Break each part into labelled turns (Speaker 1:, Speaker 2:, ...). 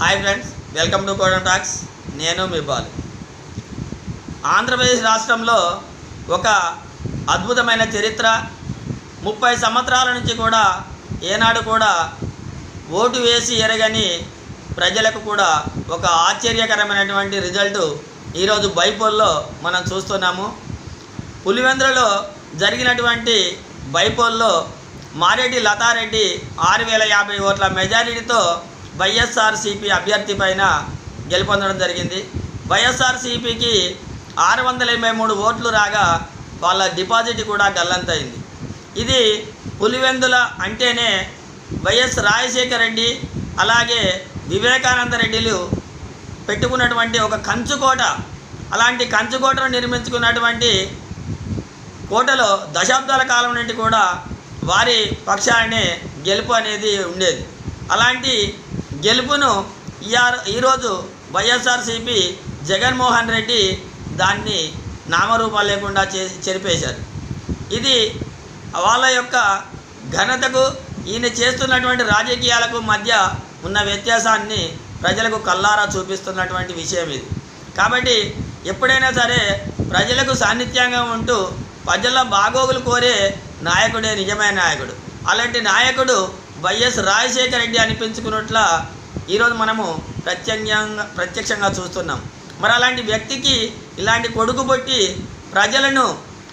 Speaker 1: Hi friends welcome to కోడన్ talks నేను మీ బాలు. ఆంధ్రప్రదేశ్ రాష్ట్రంలో ఒక అద్భుతమైన చరిత్ర. ముప్పై సంవత్సరాల నుంచి కూడా ఏనాడు కూడా ఓటు వేసి ఎరగని ప్రజలకు కూడా ఒక ఆశ్చర్యకరమైనటువంటి రిజల్ట్ ఈరోజు బైపోల్లో మనం చూస్తున్నాము. పులివెందులలో జరిగినటువంటి బైపోల్లో మారెడ్డి లతారెడ్డి ఆరు వేల యాభై ఓట్ల మెజారిటీతో వైఎస్ఆర్సీపీ అభ్యర్థి పైన గెలుపొందడం జరిగింది. వైఎస్ఆర్సీపీకి ఆరు వందల ఎనభై మూడు ఓట్లు రాగా వాళ్ళ డిపాజిట్ కూడా గల్లంతైంది ఇది పులివెందుల అంటేనే వైఎస్ రాజశేఖర రెడ్డి అలాగే వివేకానంద రెడ్డిలు పెట్టుకున్నటువంటి ఒక కంచుకోట అలాంటి కంచుకోటను నిర్మించుకున్నటువంటి కోటలో దశాబ్దాల కాలం నుండి కూడా వారి పక్షాన్ని గెలుపు అనేది ఉండేది. అలాంటి గెలుపును ఈఆర్ ఈరోజు వైఎస్ఆర్సీపీ జగన్మోహన్ రెడ్డి దాన్ని నామరూపాలు లేకుండా చే చెరిపేశారు. ఇది వాళ్ళ యొక్క ఘనతకు ఈయన చేస్తున్నటువంటి రాజకీయాలకు మధ్య ఉన్న వ్యత్యాసాన్ని ప్రజలకు కల్లారా చూపిస్తున్నటువంటి విషయం ఇది. కాబట్టి ఎప్పుడైనా సరే ప్రజలకు సాన్నిధ్యంగా ఉంటూ ప్రజల బాగోగులు కోరే నాయకుడే నిజమైన నాయకుడు. అలాంటి నాయకుడు వైఎస్ రాజశేఖర రెడ్డి అనిపించుకున్నట్ల ఈరోజు మనము ప్రత్యక్షంగా ప్రత్యక్షంగా చూస్తున్నాం. మరి అలాంటి వ్యక్తికి ఇలాంటి కొడుకు పొట్టి ప్రజలను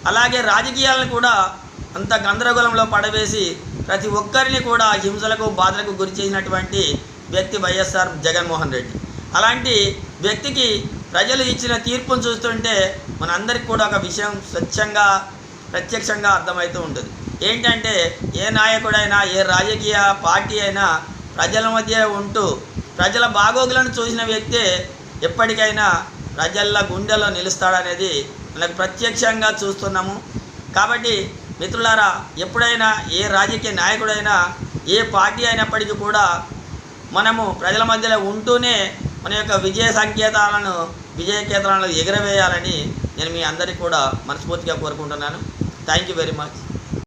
Speaker 1: అలాగే రాజకీయాలను కూడా అంత గందరగోళంలో పడవేసి ప్రతి ఒక్కరిని కూడా హింసలకు బాధలకు గురి చేసినటువంటి వ్యక్తి వైఎస్ఆర్ జగన్మోహన్ రెడ్డి. అలాంటి వ్యక్తికి ప్రజలు ఇచ్చిన తీర్పును చూస్తుంటే మనందరికీ కూడా ఒక విషయం స్వచ్ఛంగా ప్రత్యక్షంగా అర్థమవుతూ ఉంటుంది. ఏంటంటే ఏ నాయకుడైనా ఏ రాజకీయ పార్టీ అయినా ప్రజల మధ్య ఉంటూ ప్రజల బాగోగులను చూసిన వ్యక్తే ఎప్పటికైనా ప్రజల గుండెలో నిలుస్తాడనేది మనకు ప్రత్యక్షంగా చూస్తున్నాము. కాబట్టి మిత్రులారా ఎప్పుడైనా ఏ రాజకీయ నాయకుడైనా ఏ పార్టీ అయినప్పటికీ కూడా మనము ప్రజల మధ్యలో ఉంటూనే మన యొక్క విజయ సంకేతాలను విజయ కేంద్రాలను ఎగరవేయాలని నేను మీ అందరికీ కూడా మనస్ఫూర్తిగా కోరుకుంటున్నాను. Thank you very much